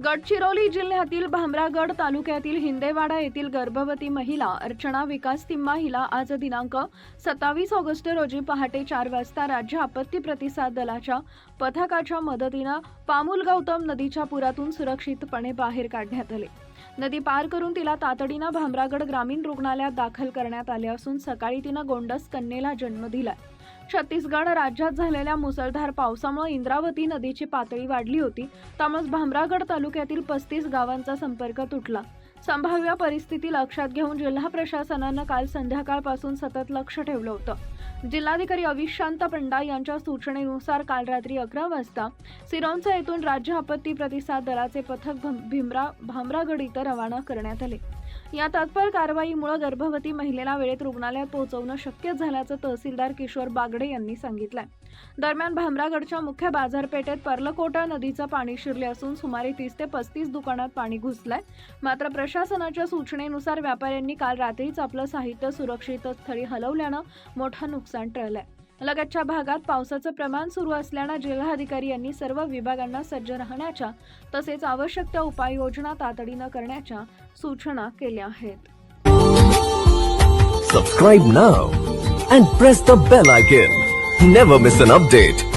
गडचिरोली जिल्ह्यातील भामरागड तालुक्यातील हिंदेवाडा येथील गर्भवती महिला अर्चना विकास तिम्मा हिला आज दिनांक सत्तावीस ऑगस्ट रोजी पहाटे चार वाजता राज्य आपत्ती प्रतिसाद दलाच्या पथकाच्या मदतीनं पामुल गौतम नदीच्या पुरातून सुरक्षितपणे बाहेर काढण्यात आले. नदी पार करून तिला तातडीनं भामरागड ग्रामीण रुग्णालयात दाखल करण्यात आले असून सकाळी तिनं गोंडस कन्येला जन्म दिलाय. छत्तीसगड राज्यात झालेल्या मुसळधार पावसामुळे इंद्रावती नदीची पातळी वाढली होती. त्यामुळे भामरागड तालुक्यातील पस्तीस गावांचा संपर्क तुटला. संभाव्य परिस्थिती लक्षात घेऊन जिल्हा प्रशासनानं काल संध्याकाळपासून सतत लक्ष ठेवलं होतं. जिल्हाधिकारी अविशांत पंडा यांच्या सूचनेनुसार काल रात्री अकरा वाजता सिरोंचा येथून राज्य आपत्ती प्रतिसाद दलाचे पथक भीमरा भामरागड इथं रवाना करण्यात आले. या तत्पर कारवाईमुळे गर्भवती महिलेला वेळेत रुग्णालयात पोहोचवणं शक्य झाल्याचं तहसीलदार किशोर बागडे यांनी सांगितलंय. दरम्यान भामरागडच्या मुख्य बाजारपेठेत पर्लकोटा नदीचं पाणी शिरले असून सुमारे तीस ते पस्तीस दुकानात पाणी घुसलंय. मात्र प्रशासनाच्या सूचनेनुसार व्यापाऱ्यांनी काल रात्रीच आपलं साहित्य सुरक्षित स्थळी हलवल्यानं मोठं नुकसान टळलंय. लगतच्या भागात पावसाचं प्रमाण सुरू असल्यानं जिल्हाधिकारी यांनी सर्व विभागांना सज्ज राहण्याच्या तसेच आवश्यक त्या उपाययोजना तातडीनं करण्याच्या सूचना केल्या आहेत. Subscribe now and press the bell icon never miss an update